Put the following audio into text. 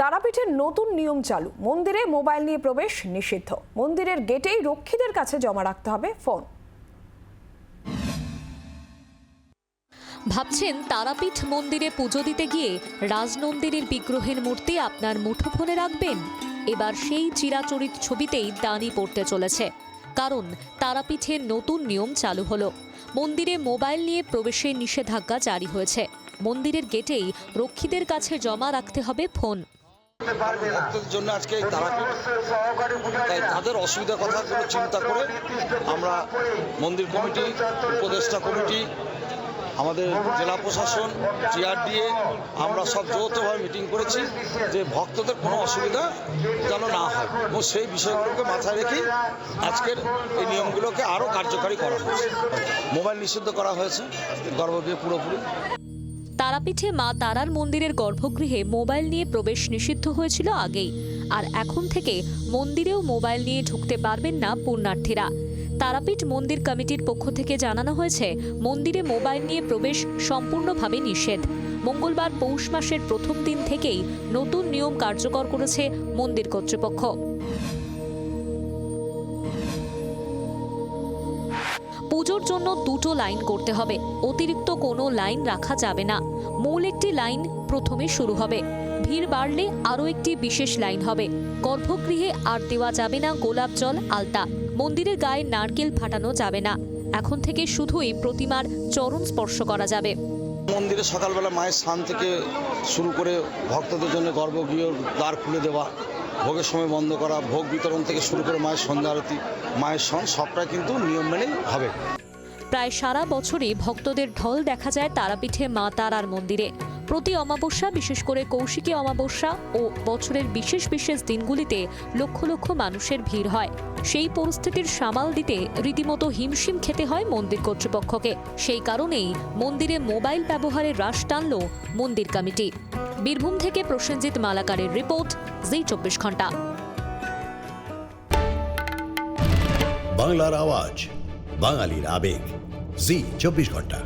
তারাপীঠের নতুন নিয়ম চালু। মন্দিরে মোবাইল নিয়ে প্রবেশ নিষিদ্ধ। মন্দিরের গেটেই রক্ষীদের কাছে জমা রাখতে হবে ফোন। ভাবছেন তারাপীঠ মন্দিরে পুজো দিতে গিয়ে রাজনন্দিনীর বিগ্রহের মূর্তি আপনার মুঠোফোনে রাখবেন? এবার সেই চিরাচরিত ছবিতেই দানি পড়তে চলেছে। কারণ তারাপীঠের নতুন নিয়ম চালু হলো। মন্দিরে মোবাইল নিয়ে প্রবেশের নিষেধাজ্ঞা জারি হয়েছে। মন্দিরের গেটেই রক্ষীদের কাছে জমা রাখতে হবে ফোন। ভক্তদের জন্য আজকে তারাপীঠ। তাই তাদের অসুবিধার কথাগুলো চিন্তা করে আমরা মন্দির কমিটি উপদেষ্টা কমিটি আমাদের জেলা প্রশাসন টিআরডিএ আমরা সব যৌথভাবে মিটিং করেছি। যে ভক্তদের কোনো অসুবিধা যেন না হয়। এবং সেই বিষয়গুলোকে মাথায় রেখে আজকের এই নিয়মগুলোকে আরও কার্যকারী করা হয়েছে। মোবাইল নিষিদ্ধ করা হয়েছে। গর্ভগৃহে পুরোপুরি। তারাপীঠে মা তারার মন্দিরের গর্ভগৃহে মোবাইল নিয়ে প্রবেশ নিষিদ্ধ হয়েছিল আগেই। আর এখন থেকে মন্দিরেও মোবাইল নিয়ে ঢুকতে পারবেন না পুণ্যার্থীরা। তারাপীঠ মন্দির কমিটির পক্ষ থেকে জানানো হয়েছে, মন্দিরে মোবাইল নিয়ে প্রবেশ সম্পূর্ণভাবে নিষেধ। মঙ্গলবার পৌষ মাসের প্রথম দিন থেকেই নতুন নিয়ম কার্যকর করেছে মন্দির কর্তৃপক্ষ। পুজোর জন্য দুটো লাইন করতে হবে। অতিরিক্ত কোনো লাইন রাখা যাবে না। মূল একটি লাইন প্রথমে শুরু হবে। ভিড় বাড়লে আরও একটি বিশেষ লাইন হবে। গর্ভগৃহে আর দেওয়া যাবে না গোলাপ জল, আলতা। মন্দিরের গায়ে নারকেল ফাটানো যাবে না। এখন থেকে শুধুই প্রতিমার চরণ স্পর্শ করা যাবে। মন্দিরে সকালবেলা মায়ের স্নান থেকে শুরু করে ভক্তদের জন্য গর্ভগৃহ দ্বার খুলে দেওয়া। ভোগের সময় বন্ধ করা, ভোগ বিতরণ থেকে শুরু করে মায়ের সন্ধ্যা আরতি, মায়ের সন সবটাই কিন্তু নিয়ম মেনেই হবে। প্রায় সারা বছরই ভক্তদের ঢল দেখা যায় তারাপীঠে মা তারার মন্দিরে। প্রতি অমাবস্যা, বিশেষ করে কৌশিকী অমাবস্যা ও বছরের বিশেষ বিশেষ দিনগুলিতে লক্ষ লক্ষ মানুষের ভিড় হয়। সেই পরিস্থিতির সামাল দিতে রীতিমতো হিমশিম খেতে হয় মন্দির কর্তৃপক্ষকে। সেই কারণেই মন্দিরে মোবাইল ব্যবহারে হ্রাস টানল মন্দির কমিটি। বীরভূম থেকে প্রসেনজিৎ মালাকারের রিপোর্ট, জি চব্বিশ ঘণ্টা। বাংলার আওয়াজ, বাঙালির আবেগ, জি চব্বিশ ঘণ্টা।